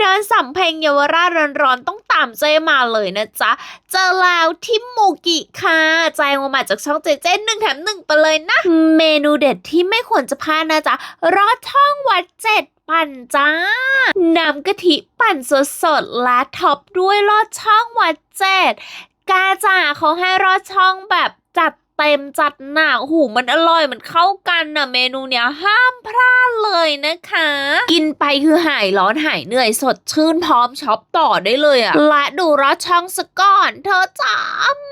เดินสำเพ็งเยาวราชร้อนๆต้องตามเจมาเลยนะจ๊ะ เจอแล้วที่มูกิค่ะแจงมาจากช่องเจเจหนึ่งแถมหนึ่งไปเลยนะ เมนูเด็ดที่ไม่ควรจะพลาดนะจ๊ะรอดช่องวัดเจ็ดปั่นจ้า น้ำกะทิปั่นสดๆ และท็อปด้วยรอดช่องวัดเจ็ดกาจ่าเขาให้รอดช่องแบบจัด เต็มจัดหนักหูมันอร่อยมันเข้ากันนะเมนูเนี้ยห้ามพลาดเลยนะคะ กินไปคือหายร้อนหายเหนื่อยสดชื่นพร้อมช็อปต่อได้เลยอะและดูรอช่องสก่อน เธอจ๋า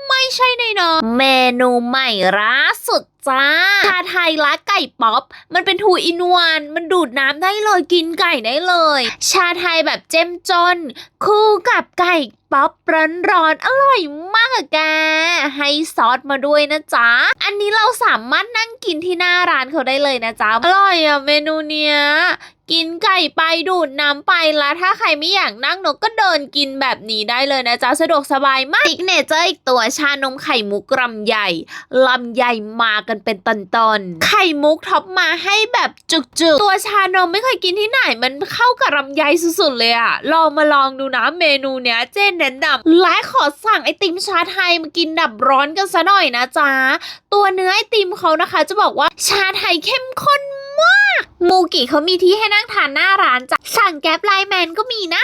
ไม่ใช่ในเนอะเมนูใหม่ล่าสุด จ้า ชาไทยละไก่ป๊อป มันเป็นทูอินวันมันดูดน้ำได้เลยกินไก่ได้เลย ชาไทยแบบเจ้มจน คู่กับไก่ป๊อปร้อนร้อร่อยมากอะแก ให้ซอสมาด้วยนะจ๊ะ อันนี้เราสามารถนั่งกินที่หน้าร้านเขาได้เลยนะจ๊ะ อร่อยอะเมนูเนี้ยกินไก่ไปดูดน้ำไปแล้วถ้าใครไม่อยากนั่งนกก็เดินกินแบบนี้ได้เลยนะจ๊ะสะดวกสบายมากซิกเนเจอร์อีกตัวชานมไข่มุกลำใหญ่ลำใหญ่มากันเป็นตอนๆไข่มุกท็อปมาให้แบบจุกๆ ตัวชานมไม่เคยกินที่ไหน มันเข้ากับลำไยสุดๆเลยอะลองมาลองดูนะเมนูเนี้ยเจนแนะนำและขอสั่งไอติมชาไทยมากินดับร้อนกันซะหน่อยนะจ๊ะตัวเนื้อไอติมเขานะคะ จะบอกว่าชาไทยเข้มข มูกิเขามีที่ให้นั่งทานหน้าร้านจ้ะสั่งแก๊ปไลน์แมนก็มีนะ